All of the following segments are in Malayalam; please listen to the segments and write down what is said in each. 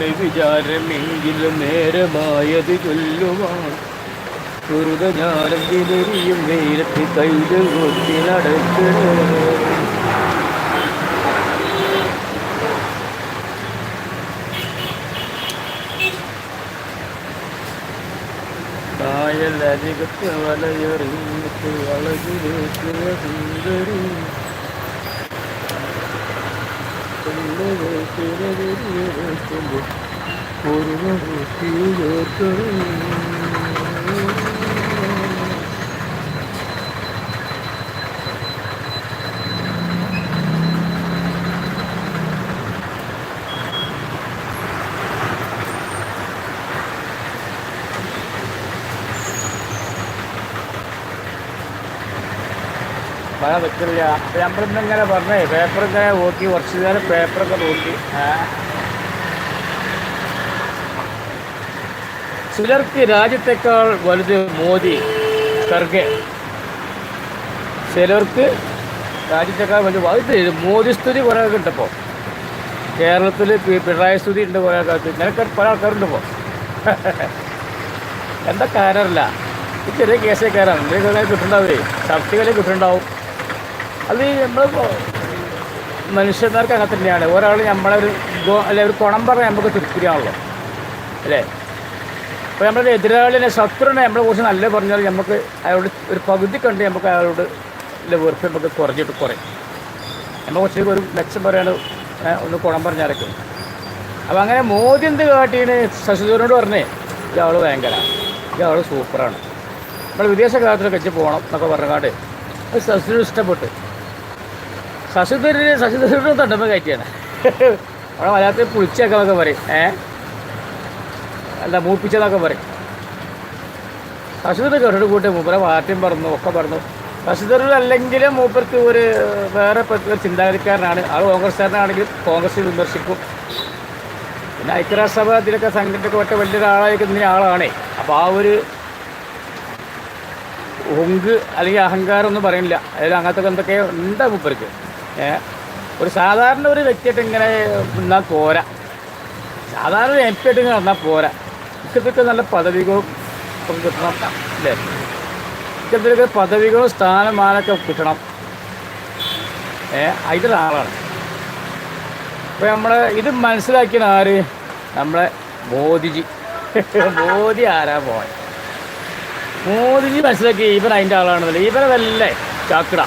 എന്താണ് വിചാരമെങ്കിലും നേരമായത് ചൊല്ലുവാൻ വെറുതെ ഞാനെന്തിനെറിയും വെയിലത്ത് കയ്യിൽ കൊത്തി നടക്കണേ കായൽ അരികത്ത് വലയെറിഞ്ഞിട്ട് വളകിലേക്ക് സുന്ദരി ഒരു മഴ നിൽക്കില്ല അപ്പം നമ്മളിന്നിങ്ങനെ പറഞ്ഞേ പേപ്പർ ഇങ്ങനെ നോക്കി കുറച്ച് നേരം പേപ്പറൊക്കെ നോക്കി. ചിലർക്ക് രാജ്യത്തെക്കാൾ വലുത് മോദി ഖർഗെ. ചിലർക്ക് രാജ്യത്തെക്കാൾ വലുത് അത് മോദി സ്തുതി കുറേ കിട്ടപ്പോൾ കേരളത്തിൽ പിണറായി സ്തുതി ഉണ്ട് കുറേ കാലത്ത് നിനക്ക് പല ആൾക്കാരുണ്ട് ഇപ്പോൾ എന്താ കാരല്ല? ചെറിയ കേസേ കയറാണ് എന്തെങ്കിലും കിട്ടുന്നുണ്ടാവേ. ശക്തികളെ കിട്ടുന്നുണ്ടാവും. അത് നമ്മൾ മനുഷ്യന്മാർക്ക് അങ്ങനെ തന്നെയാണ്. ഒരാൾ നമ്മളെ ഒരു അല്ലെ ഒരു കുണം പറഞ്ഞാൽ നമുക്ക് തൃപ്തിയാണല്ലോ. അല്ലേ? അപ്പോൾ നമ്മുടെ എതിരാളിനെ ശത്രുവിനെ നമ്മളെ കുറിച്ച് നല്ല പറഞ്ഞാൽ നമുക്ക് അയാളോട് ഒരു പകുതി കണ്ട് നമുക്ക് അയാളോട് വെറുപ്പ് നമുക്ക് കുറഞ്ഞിട്ട് കുറയും. നമ്മളെ കുറിച്ച് ഒരു മെച്ചം പറയാണ് ഒന്ന് കുണം പറഞ്ഞാലൊക്കെ അപ്പോൾ അങ്ങനെ മോദി എന്ത് കാട്ടീന് ശശിധരനോട് പറഞ്ഞേ ഇയാൾ ഭയങ്കര. ഇയാൾ സൂപ്പറാണ്. നമ്മൾ വിദേശ കാലത്തിലൊക്കെ വെച്ച് പോകണം എന്നൊക്കെ പറഞ്ഞാണ്ട് ശശിധരൻ ഇഷ്ടപ്പെട്ട്. ശശിധരന് ശശിധരനും തണ്ടമ്മ കയറ്റിയാണ്. അവിടെ മലയാളത്തിൽ പുളിച്ചേക്കാന്നൊക്കെ പറയും. ഏ? അല്ല മൂപ്പിച്ചതൊക്കെ പറയും. ശശിധരൻ കേട്ടിട്ട് കൂട്ടി മൂപ്പരെ പാർട്ടിയും പറഞ്ഞു ഒക്കെ പറഞ്ഞു. ശശിധരൻ അല്ലെങ്കിലും മൂപ്പർക്ക് ഒരു വേറെ ചിന്താഗതിക്കാരനാണ്. ആൾ കോൺഗ്രസ്സുകാരനാണെങ്കിൽ കോൺഗ്രസ് വിമർശിക്കും. പിന്നെ ഐക്യരാഷ്ട്രസഭ ഇതിലൊക്കെ സംഘടനയൊക്കെ ഒറ്റ വലിയൊരാളായിരിക്കുന്ന ആളാണേ. അപ്പോൾ ആ ഒരു ഹുങ്ക് അല്ലെങ്കിൽ അഹങ്കാരം ഒന്നും പറയുന്നില്ല അതായത് അങ്ങനത്തെ എന്തൊക്കെയോ ഉണ്ട് മൂപ്പർക്ക്. ഒരു സാധാരണ ഒരു വ്യക്തിയായിട്ട് ഇങ്ങനെ നിന്നാൽ പോരാ. സാധാരണ എം പി ആയിട്ട് ഇങ്ങനെ നടന്നാൽ പോരാ. ഇക്കത്തൊക്കെ നല്ല പദവികളും ഒക്കെ കിട്ടണം അല്ലേ? ഇക്കത്തൊക്കെ പദവികളും സ്ഥാനമാനൊക്കെ കിട്ടണം. ഏ ഇതിലൊരാളാണ് അപ്പോൾ നമ്മൾ ഇത് മനസ്സിലാക്കിയ ആര്? നമ്മളെ മോദിജി. മോദി ആരാ പോയ മോദിജി മനസ്സിലാക്കി ഇവൻ അതിന്റെ ആളാണെന്നല്ലേ? ഇവനെ വല്ലേ ചാക്കിട.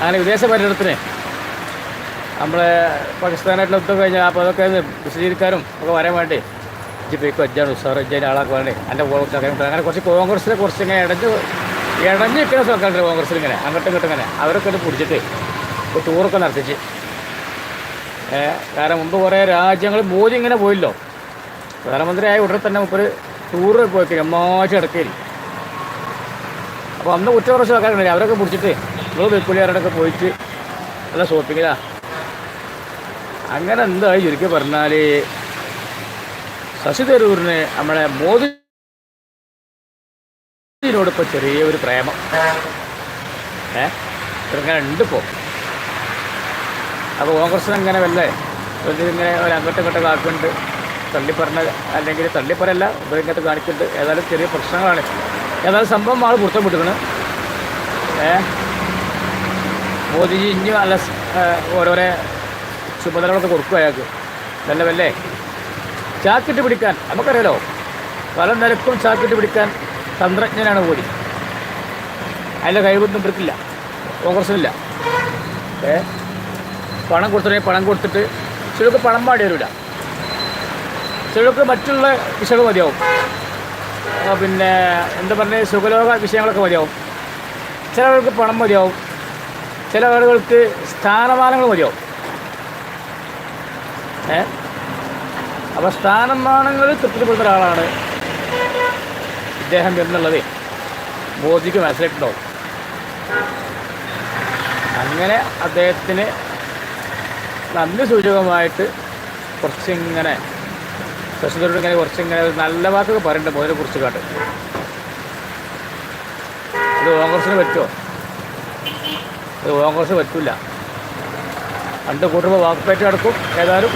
അങ്ങനെ വിദേശ പര്യടനത്തിന് നമ്മളെ പാകിസ്ഥാനായിട്ടുള്ള യുദ്ധം കഴിഞ്ഞാൽ അപ്പോൾ അതൊക്കെ വിശദീകരിക്കാനും ഒക്കെ വരാൻ വേണ്ടി ഇജിപ്പോൾ അജ്ജാണ് ഉസാർ അജ്ജാൻ ആളാക്കി വേണ്ടി എന്റെ അങ്ങനെ കുറച്ച് കോൺഗ്രസിനെ കുറച്ച് ഇങ്ങനെ ഇടഞ്ഞ് ഇടഞ്ഞ് നിൽക്കുന്ന സർക്കാരുണ്ട് കോൺഗ്രസ്സിൽ ഇങ്ങനെ അങ്ങോട്ടും ഇങ്ങോട്ടും ഇങ്ങനെ. അവരൊക്കെ പിടിച്ചിട്ട് ഒരു ടൂറൊക്കെ നടത്തിച്ച്. കാരണം മുമ്പ് കുറേ രാജ്യങ്ങൾ മോദി ഇങ്ങനെ പോയില്ലോ. പ്രധാനമന്ത്രിയായ ഉടനെ തന്നെ മുപ്പൊരു ടൂറ് പോയി എമ്മാശം ഇടക്കേരി അപ്പോൾ അന്ന് കുറ്റക്കുറച്ച് ആൾക്കാരുണ്ടായി അവരൊക്കെ പിടിച്ചിട്ട് നിങ്ങൾ വെക്കുലിയാരോടൊക്കെ പോയിട്ട് നല്ല ഷോപ്പിങ്ങിലാ അങ്ങനെ എന്താ ചുരുക്കി പറഞ്ഞാൽ ശശി തരൂരിന് നമ്മളെ മോദിനോട് ഇപ്പോൾ ചെറിയൊരു പ്രേമം. ഏ? ഇങ്ങനെ ഉണ്ട് ഇപ്പോൾ അപ്പോൾ കോൺഗ്രസ്സിന് അങ്ങനെ വല്ലേ? ഇങ്ങനെ ഒരു അങ്ങോട്ടും ഇങ്ങോട്ടും ആക്കുന്നുണ്ട് തള്ളിപ്പറഞ്ഞ അല്ലെങ്കിൽ തള്ളിപ്പറല്ല ഇങ്ങോട്ട് കാണിക്കുന്നുണ്ട്. ഏതായാലും ചെറിയ പ്രശ്നങ്ങളാണ്. ഏതായാലും സംഭവം ആൾ പുറത്തു വിട്ടിരിക്കണ് ഏ? മോദിജി ഇനി നല്ല ഓരോരോ ചുമതലകളൊക്കെ കൊടുക്കും അയാൾക്ക്. നല്ല വല്ലേ ചാക്കിട്ട് പിടിക്കാൻ നമുക്കറിയാലോ? പല നിലക്കും ചാക്കിട്ട് പിടിക്കാൻ തന്ത്രജ്ഞനാണ് മോദി. അതിന്റെ കഴിവൊന്നും ഇവർക്കില്ല. കോൺഗ്രസ്സിനില്ല ഏ? പണം കൊടുത്തിട്ടുണ്ടെങ്കിൽ പണം കൊടുത്തിട്ട് ചിലർക്ക് പണം പാടി വരില്ല ചിലർക്ക് മറ്റുള്ള വിഷയങ്ങൾ മതിയാവും. പിന്നെ എന്താ പറഞ്ഞ? സുഖലോക വിഷയങ്ങളൊക്കെ മതിയാവും. ചിലവർക്ക് പണം മതിയാവും. ചില ആളുകൾക്ക് സ്ഥാനമാനങ്ങൾ മതിയാവും. ഏ? അപ്പോൾ സ്ഥാനമാനങ്ങൾ തൃപ്തിപ്പെടുന്ന ഒരാളാണ് ഇദ്ദേഹം എന്നുള്ളത് മോദിക്ക് മനസ്സിലായിട്ടുണ്ടാവും അങ്ങനെ അദ്ദേഹത്തിന് നന്ദി സൂചകമായിട്ട് കുറച്ചിങ്ങനെ ശശിധരോട് ഇങ്ങനെ കുറച്ചിങ്ങനെ നല്ല വാക്കൊക്കെ പറയണ്ട മോദിനെ കുറിച്ച് കാട്ട്. ഇത് കോൺഗ്രസിന് പറ്റുമോ? ഇത് കോൺഗ്രസ് പറ്റില്ല രണ്ട് കൂട്ടുമ്പോൾ വാക്കുപേറ്റ് നടക്കും ഏതായാലും.